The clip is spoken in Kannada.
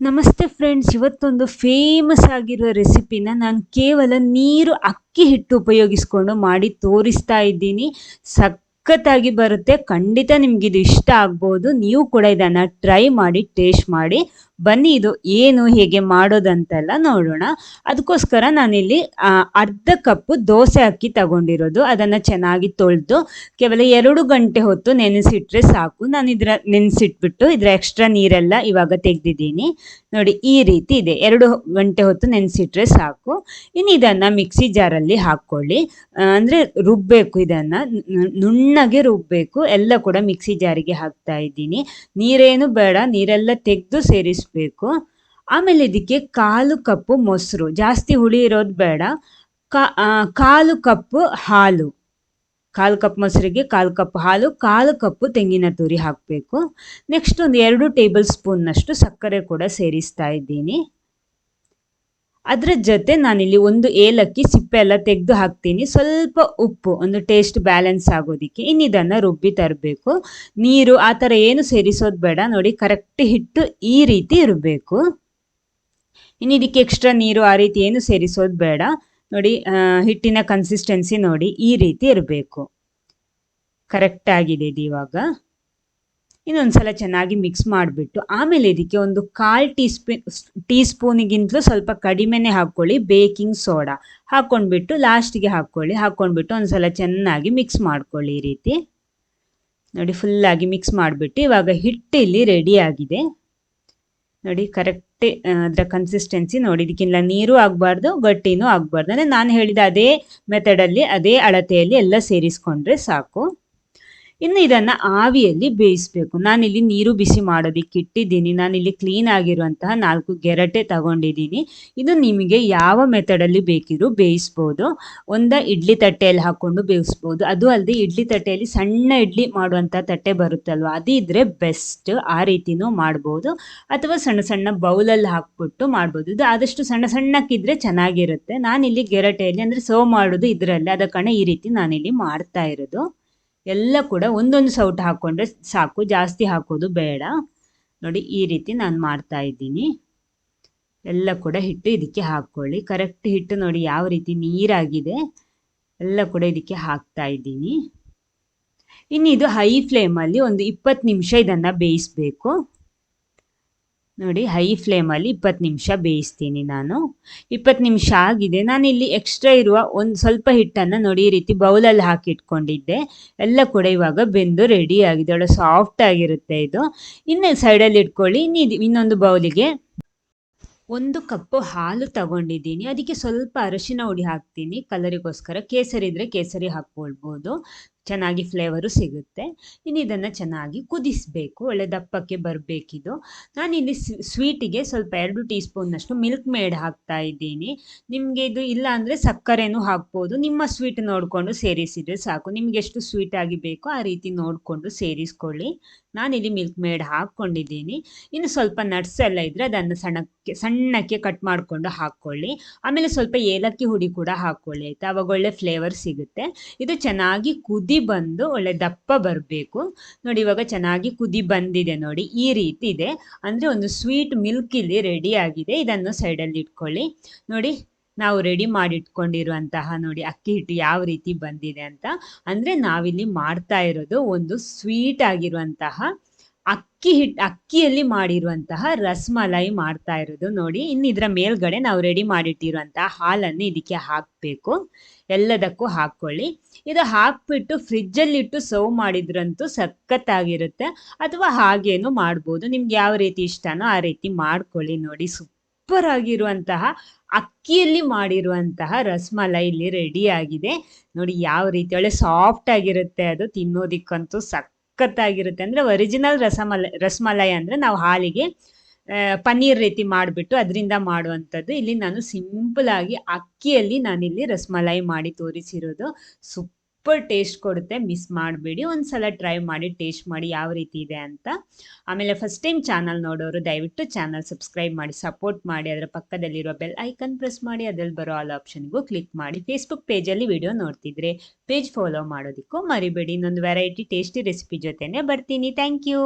ನಮಸ್ತೆ ಫ್ರೆಂಡ್ಸ್ ಇವತ್ತೊಂದು ಫೇಮಸ್ ಆಗಿರೋ ರೆಸಿಪಿನ ನಾನು ಕೇವಲ ನೀರು, ಅಕ್ಕಿ ಹಿಟ್ಟು ಉಪಯೋಗಿಸ್ಕೊಂಡು ಮಾಡಿ ತೋರಿಸ್ತಾ ಇದ್ದೀನಿ. ಸಖತ್ತಾಗಿ ಬರುತ್ತೆ, ಖಂಡಿತ ನಿಮ್ಗೆ ಇದು ಇಷ್ಟ ಆಗ್ಬೋದು. ನೀವು ಕೂಡ ಇದನ್ನು ಟ್ರೈ ಮಾಡಿ ಟೇಸ್ಟ್ ಮಾಡಿ. ಬನ್ನಿ, ಇದು ಏನು ಹೇಗೆ ಮಾಡೋದಂತೆಲ್ಲ ನೋಡೋಣ. ಅದಕ್ಕೋಸ್ಕರ ನಾನಿಲ್ಲಿ ಅರ್ಧ ಕಪ್ಪು ದೋಸೆ ಅಕ್ಕಿ ತಗೊಂಡಿರೋದು. ಅದನ್ನು ಚೆನ್ನಾಗಿ ತೊಳೆದು, ಕೇವಲ ಎರಡು ಗಂಟೆ ಹೊತ್ತು ನೆನೆಸಿಟ್ರೆ ಸಾಕು. ನಾನು ಇದರ, ನೆನೆಸಿಟ್ಬಿಟ್ಟು ಇದರ ಎಕ್ಸ್ಟ್ರಾ ನೀರೆಲ್ಲ ಇವಾಗ ತೆಗೆದಿದ್ದೀನಿ. ನೋಡಿ, ಈ ರೀತಿ ಇದೆ. ಎರಡು ಗಂಟೆ ಹೊತ್ತು ನೆನೆಸಿಟ್ರೆ ಸಾಕು. ಇನ್ನು ಇದನ್ನು ಮಿಕ್ಸಿ ಜಾರಲ್ಲಿ ಹಾಕ್ಕೊಳ್ಳಿ. ಅಂದರೆ ರುಬ್ಬೇಕು ಇದನ್ನು. ನುಣ್ಣಗೆ ರುಬ್ಬಬೇಕು ಎಲ್ಲ ಕೂಡ ಮಿಕ್ಸಿ ಜಾರಿಗೆ ಹಾಕ್ತಾ ಇದ್ದೀನಿ. ನೀರೇನು ಬೇಡ. ನೀರೆಲ್ಲ ತೆಗೆದು ಸೇರಿಸ್ಬೇಕು ಆಮೇಲೆ ಇದಕ್ಕೆ ಕಾಲು ಕಪ್ಪು ಮೊಸರು. ಜಾಸ್ತಿ ಹುಳಿ ಇರೋದು ಬೇಡ. ಕಾ ಕಾಲು ಕಪ್ಪು ಹಾಲು. ಕಾಲು ಕಪ್ ಮೊಸರಿಗೆ ಕಾಲು ಕಪ್ ಹಾಲು, ಕಾಲು ಕಪ್ಪು ತೆಂಗಿನ ತುರಿ ಹಾಕಬೇಕು. ನೆಕ್ಸ್ಟ್ ಒಂದು ಎರಡು ಟೇಬಲ್ ಸ್ಪೂನ್ನಷ್ಟು ಸಕ್ಕರೆ ಕೂಡ ಸೇರಿಸ್ತಾ ಇದ್ದೀನಿ. ಅದರ ಜೊತೆ ನಾನಿಲ್ಲಿ ಒಂದು ಏಲಕ್ಕಿ ಸಿಪ್ಪೆ ಎಲ್ಲ ತೆಗೆದು ಹಾಕ್ತೀನಿ. ಸ್ವಲ್ಪ ಉಪ್ಪು, ಒಂದು ಟೇಸ್ಟ್ ಬ್ಯಾಲೆನ್ಸ್ ಆಗೋದಕ್ಕೆ ಇನ್ನು ಇದನ್ನು ರುಬ್ಬಿ ತರಬೇಕು. ನೀರು ಆ ಥರ ಏನು ಸೇರಿಸೋದು ಬೇಡ. ನೋಡಿ ಕರೆಕ್ಟ್ ಹಿಟ್ಟು ಈ ರೀತಿ ಇರಬೇಕು. ಇನ್ನು ಇದಕ್ಕೆ ಎಕ್ಸ್ಟ್ರಾ ನೀರು ಆ ರೀತಿ ಏನು ಸೇರಿಸೋದು ಬೇಡ. ನೋಡಿ ಹಿಟ್ಟಿನ ಕನ್ಸಿಸ್ಟೆನ್ಸಿ ನೋಡಿ ಈ ರೀತಿ ಇರಬೇಕು. ಕರೆಕ್ಟ್ ಆಗಿದೆ ಇದು ಇವಾಗ. ಇನ್ನೊಂದ್ಸಲ ಚೆನ್ನಾಗಿ ಮಿಕ್ಸ್ ಮಾಡಿಬಿಟ್ಟು, ಆಮೇಲೆ ಇದಕ್ಕೆ ಒಂದು ಕಾಲು ಟೀ ಸ್ಪೂ ಟೀ ಸ್ಪೂನಿಗಿಂತಲೂ ಸ್ವಲ್ಪ ಕಡಿಮೆನೇ ಹಾಕ್ಕೊಳ್ಳಿ ಬೇಕಿಂಗ್ ಸೋಡಾ ಹಾಕ್ಕೊಂಡ್ಬಿಟ್ಟು ಲಾಸ್ಟಿಗೆ ಹಾಕ್ಕೊಳ್ಳಿ, ಹಾಕ್ಕೊಂಡ್ಬಿಟ್ಟು ಒಂದ್ಸಲ ಚೆನ್ನಾಗಿ ಮಿಕ್ಸ್ ಮಾಡ್ಕೊಳ್ಳಿ ಈ ರೀತಿ. ನೋಡಿ ಫುಲ್ಲಾಗಿ ಮಿಕ್ಸ್ ಮಾಡಿಬಿಟ್ಟು ಇವಾಗ ಹಿಟ್ಟು ಇಲ್ಲಿ ರೆಡಿ ಆಗಿದೆ. ನೋಡಿ ಕರೆಕ್ಟ್ ಅದರ ಕನ್ಸಿಸ್ಟೆನ್ಸಿ ನೋಡಿ, ಇದಕ್ಕಿಂತ ನೀರು ಆಗಬಾರ್ದು, ಗಟ್ಟಿನೂ ಆಗಬಾರ್ದು. ಅಂದರೆ ನಾನು ಹೇಳಿದ ಅದೇ ಮೆಥಡಲ್ಲಿ ಅದೇ ಅಳತೆಯಲ್ಲಿ ಎಲ್ಲ ಸೇರಿಸ್ಕೊಂಡ್ರೆ ಸಾಕು. ಇನ್ನು ಇದನ್ನು ಆವಿಯಲ್ಲಿ ಬೇಯಿಸಬೇಕು. ನಾನಿಲ್ಲಿ ನೀರು ಬಿಸಿ ಮಾಡೋದಕ್ಕೆ ಇಟ್ಟಿದ್ದೀನಿ. ನಾನಿಲ್ಲಿ ಕ್ಲೀನ್ ಆಗಿರುವಂತಹ ನಾಲ್ಕು ಗೆರಟೆ ತಗೊಂಡಿದ್ದೀನಿ. ಇದು ನಿಮಗೆ ಯಾವ ಮೆಥಡಲ್ಲಿ ಬೇಕಿದ್ರು ಬೇಯಿಸ್ಬೋದು. ಒಂದ ಇಡ್ಲಿ ತಟ್ಟೆಯಲ್ಲಿ ಹಾಕ್ಕೊಂಡು ಬೇಯಿಸ್ಬೋದು. ಅದು ಅಲ್ಲದೆ ಇಡ್ಲಿ ತಟ್ಟೆಯಲ್ಲಿ ಸಣ್ಣ ಇಡ್ಲಿ ಮಾಡುವಂಥ ತಟ್ಟೆ ಬರುತ್ತಲ್ವ? ಅದು ಇದ್ರೆ ಬೆಸ್ಟ್ ಆ ರೀತಿನೂ ಮಾಡ್ಬೋದು. ಅಥವಾ ಸಣ್ಣ ಸಣ್ಣ ಬೌಲಲ್ಲಿ ಹಾಕ್ಬಿಟ್ಟು ಮಾಡ್ಬೋದು. ಇದು ಆದಷ್ಟು ಸಣ್ಣ ಸಣ್ಣಕ್ಕಿದ್ರೆ ಚೆನ್ನಾಗಿರುತ್ತೆ. ನಾನಿಲ್ಲಿ ಗೆರಟೆಯಲ್ಲಿ ಅಂದರೆ ಸರ್ವ್ ಮಾಡೋದು ಇದರಲ್ಲಿ. ಅದ ಕಾರಣ ಈ ರೀತಿ ನಾನಿಲ್ಲಿ ಮಾಡ್ತಾ ಇರೋದು. ಎಲ್ಲ ಕೂಡ ಒಂದೊಂದು ಸೌಟ್ ಹಾಕ್ಕೊಂಡ್ರೆ ಸಾಕು. ಜಾಸ್ತಿ ಹಾಕೋದು ಬೇಡ. ನೋಡಿ, ಈ ರೀತಿ ನಾನು ಮಾಡ್ತಾ ಇದ್ದೀನಿ. ಎಲ್ಲ ಕೂಡ ಹಿಟ್ಟು ಇದಕ್ಕೆ ಹಾಕ್ಕೊಳ್ಳಿ. ಕರೆಕ್ಟ್ ಹಿಟ್ಟು ನೋಡಿ ಯಾವ ರೀತಿ ನೀರಾಗಿದೆ. ಎಲ್ಲ ಕೂಡ ಇದಕ್ಕೆ ಹಾಕ್ತಾ ಇದ್ದೀನಿ. ಇನ್ನು ಇದು ಹೈ ಫ್ಲೇಮಲ್ಲಿ ಒಂದು ಇಪ್ಪತ್ತು ನಿಮಿಷ ಇದನ್ನು ಬೇಯಿಸಬೇಕು. ನೋಡಿ ಹೈ ಫ್ಲೇಮಲ್ಲಿ ಇಪ್ಪತ್ತು ನಿಮಿಷ ಬೇಯಿಸ್ತೀನಿ ನಾನು. ಇಪ್ಪತ್ತು ನಿಮಿಷ ಆಗಿದೆ. ನಾನಿಲ್ಲಿ ಎಕ್ಸ್ಟ್ರಾ ಇರುವ ಒಂದು ಸ್ವಲ್ಪ ಹಿಟ್ಟನ್ನು ನೋಡಿ, ಈ ರೀತಿ ಬೌಲಲ್ಲಿ ಹಾಕಿ ಇಟ್ಕೊಂಡಿದ್ದೆ. ಎಲ್ಲ ಕೂಡ ಇವಾಗ ಬೆಂದು ರೆಡಿ ಆಗಿದೆ. ಒಳ್ಳೆ ಸಾಫ್ಟ್ ಆಗಿರುತ್ತೆ ಇದು. ಇನ್ನು ಸೈಡಲ್ಲಿ ಇಟ್ಕೊಳ್ಳಿ. ಇನ್ನೊಂದು ಬೌಲಿಗೆ ಒಂದು ಕಪ್ಪು ಹಾಲು ತಗೊಂಡಿದ್ದೀನಿ. ಅದಕ್ಕೆ ಸ್ವಲ್ಪ ಅರಶಿನ ಹುಡಿ ಹಾಕ್ತೀನಿ. ಕಲರಿಗೋಸ್ಕರ ಕೇಸರಿ ಇದ್ರೆ ಕೇಸರಿ ಹಾಕ್ಕೊಳ್ಬೋದು. ಚೆನ್ನಾಗಿ ಫ್ಲೇವರು ಸಿಗುತ್ತೆ. ಇನ್ನು ಇದನ್ನು ಚೆನ್ನಾಗಿ ಕುದಿಸಬೇಕು. ಒಳ್ಳೆ ದಪ್ಪಕ್ಕೆ ಬರಬೇಕಿದು. ನಾನಿಲ್ಲಿ ಸ್ವೀಟಿಗೆ ಸ್ವಲ್ಪ ಎರಡು ಟೀ ಸ್ಪೂನ್ನಷ್ಟು ಮಿಲ್ಕ್ ಮೇಡ್ ಹಾಕ್ತಾ ಇದ್ದೀನಿ. ನಿಮಗೆ ಇದು ಇಲ್ಲ ಅಂದರೆ ಸಕ್ಕರೆನೂ ಹಾಕ್ಬೋದು. ನಿಮ್ಮ ಸ್ವೀಟ್ ನೋಡಿಕೊಂಡು ಸೇರಿಸಿದರೆ ಸಾಕು. ನಿಮ್ಗೆ ಎಷ್ಟು ಸ್ವೀಟ್ ಆಗಿ ಬೇಕೋ ಆ ರೀತಿ ನೋಡಿಕೊಂಡು ಸೇರಿಸ್ಕೊಳ್ಳಿ. ನಾನಿಲ್ಲಿ ಮಿಲ್ಕ್ ಮೇಡ್ ಹಾಕ್ಕೊಂಡಿದ್ದೀನಿ. ಇನ್ನು ಸ್ವಲ್ಪ ನಟ್ಸ್ ಎಲ್ಲ ಇದ್ದರೆ ಅದನ್ನು ಸಣ್ಣಕ್ಕೆ ಸಣ್ಣಕ್ಕೆ ಕಟ್ ಮಾಡಿಕೊಂಡು ಹಾಕ್ಕೊಳ್ಳಿ. ಆಮೇಲೆ ಸ್ವಲ್ಪ ಏಲಕ್ಕಿ ಹುಡಿ ಕೂಡ ಹಾಕ್ಕೊಳ್ಳಿ, ಆಯಿತಾ? ಅವಾಗ ಒಳ್ಳೆ ಫ್ಲೇವರ್ ಸಿಗುತ್ತೆ. ಇದು ಚೆನ್ನಾಗಿ ಕುದಿ ಬಂದು ಒಳ್ಳೆ ದಪ್ಪ ಬರಬೇಕು. ನೋಡಿ ಇವಾಗ ಚೆನ್ನಾಗಿ ಕುದಿ ಬಂದಿದೆ ನೋಡಿ, ಈ ರೀತಿ ಇದೆ. ಅಂದರೆ ಒಂದು ಸ್ವೀಟ್ ಮಿಲ್ಕ್ ಇಲ್ಲಿ ರೆಡಿ ಆಗಿದೆ. ಇದನ್ನು ಸೈಡಲ್ಲಿ ಇಟ್ಕೊಳ್ಳಿ. ನೋಡಿ, ನಾವು ರೆಡಿ ಮಾಡಿಟ್ಕೊಂಡಿರುವಂತಹ ನೋಡಿ ಅಕ್ಕಿ ಹಿಟ್ಟು ಯಾವ ರೀತಿ ಬಂದಿದೆ ಅಂತ. ಅಂದರೆ ನಾವಿಲ್ಲಿ ಮಾಡ್ತಾ ಇರೋದು ಒಂದು ಸ್ವೀಟ್ ಆಗಿರುವಂತಹ ಅಕ್ಕಿ ಹಿಟ್, ಅಕ್ಕಿಯಲ್ಲಿ ಮಾಡಿರುವಂತಹ ರಸ್ಮಲೈ ಮಾಡ್ತಾ ಇರೋದು ನೋಡಿ. ಇನ್ನು ಇದರ ಮೇಲ್ಗಡೆ ನಾವು ರೆಡಿ ಮಾಡಿಟ್ಟಿರುವಂತಹ ಹಾಲನ್ನು ಇದಕ್ಕೆ ಹಾಕಬೇಕು. ಎಲ್ಲದಕ್ಕೂ ಹಾಕ್ಕೊಳ್ಳಿ. ಇದು ಹಾಕ್ಬಿಟ್ಟು ಫ್ರಿಜ್ಜಲ್ಲಿಟ್ಟು ಸರ್ವ್ ಮಾಡಿದ್ರಂತೂ ಸಖತ್ತಾಗಿರುತ್ತೆ. ಅಥವಾ ಹಾಗೇನು ಮಾಡ್ಬೋದು. ನಿಮ್ಗೆ ಯಾವ ರೀತಿ ಇಷ್ಟನೋ ಆ ರೀತಿ ಮಾಡ್ಕೊಳ್ಳಿ ನೋಡಿ. ಸೂಪರ್ ಆಗಿರುವಂತಹ ಅಕ್ಕಿಯಲ್ಲಿ ಮಾಡಿರುವಂತಹ ರಸ್ಮಲೈ ಇಲ್ಲಿ ರೆಡಿ ಆಗಿದೆ. ನೋಡಿ ಯಾವ ರೀತಿ ಒಳ್ಳೆ ಸಾಫ್ಟ್ ಆಗಿರುತ್ತೆ ಅದು ತಿನ್ನೋದಿಕ್ಕಂತೂ ಸಖತ್ತಾಗಿರುತ್ತೆ ಅಂದರೆ ಒರಿಜಿನಲ್ ರಸಮಲೈ ರಸಮಲೈ ಅಂದರೆ ನಾವು ಹಾಲಿಗೆ ಪನ್ನೀರ್ ರೀತಿ ಮಾಡಿಬಿಟ್ಟು ಅದರಿಂದ ಮಾಡುವಂಥದ್ದು. ಇಲ್ಲಿ ನಾನು ಸಿಂಪಲ್ ಆಗಿ ಅಕ್ಕಿಯಲ್ಲಿ ನಾನಿಲ್ಲಿ ರಸಮಲೈ ಮಾಡಿ ತೋರಿಸಿರೋದು. ಸೂಪರ್ ಟೇಸ್ಟ್ ಕೊಡುತ್ತೆ. ಮಿಸ್ ಮಾಡಬೇಡಿ. ಒಂದ್ಸಲ ಟ್ರೈ ಮಾಡಿ ಟೇಸ್ಟ್ ಮಾಡಿ ಯಾವ ರೀತಿ ಇದೆ ಅಂತ. ಆಮೇಲೆ ಫಸ್ಟ್ ಟೈಮ್ ಚಾನಲ್ ನೋಡೋರು ದಯವಿಟ್ಟು ಚಾನಲ್ ಸಬ್ಸ್ಕ್ರೈಬ್ ಮಾಡಿ ಸಪೋರ್ಟ್ ಮಾಡಿ. ಅದರ ಪಕ್ಕದಲ್ಲಿರುವ ಬೆಲ್ ಐಕನ್ ಪ್ರೆಸ್ ಮಾಡಿ. ಅದ್ರಲ್ಲಿ ಬರೋ ಆಲ್ ಆಪ್ಷನ್ಗೂ ಕ್ಲಿಕ್ ಮಾಡಿ. ಫೇಸ್ಬುಕ್ ಪೇಜಲ್ಲಿ ವಿಡಿಯೋ ನೋಡ್ತಿದ್ರೆ ಪೇಜ್ ಫಾಲೋ ಮಾಡೋದಕ್ಕೂ ಮರಿಬೇಡಿ. ಇನ್ನೊಂದು ವೆರೈಟಿ ಟೇಸ್ಟಿ ರೆಸಿಪಿ ಜೊತೆನೆ ಬರ್ತೀನಿ. Thank you